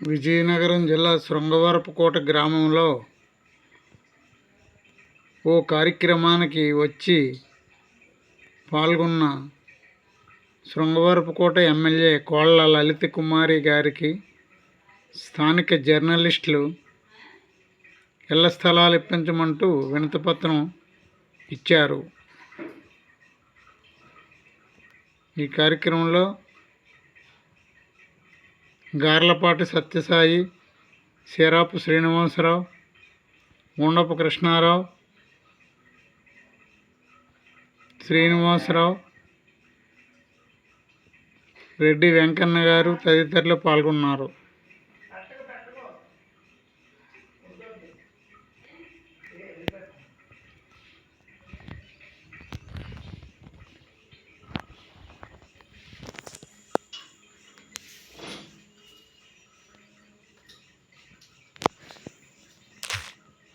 విజయనగరం జిల్లా శృంగవరపుకోట గ్రామంలో ఓ కార్యక్రమానికి వచ్చి పాల్గొన్న శృంగవరపుకోట ఎమ్మెల్యే కోళ్ళ లలిత కుమారి గారికి స్థానిక జర్నలిస్టులు ఇళ్ళ స్థలాలు ఇప్పించమంటూ వినతిపత్రం ఇచ్చారు. ఈ కార్యక్రమంలో గార్లపాటి సత్యసాయి సిరాపు శ్రీనివాసరావు ఉండపు కృష్ణారావు శ్రీనివాసరావు రెడ్డి వెంకన్న గారు తదితరులు పాల్గొన్నారు.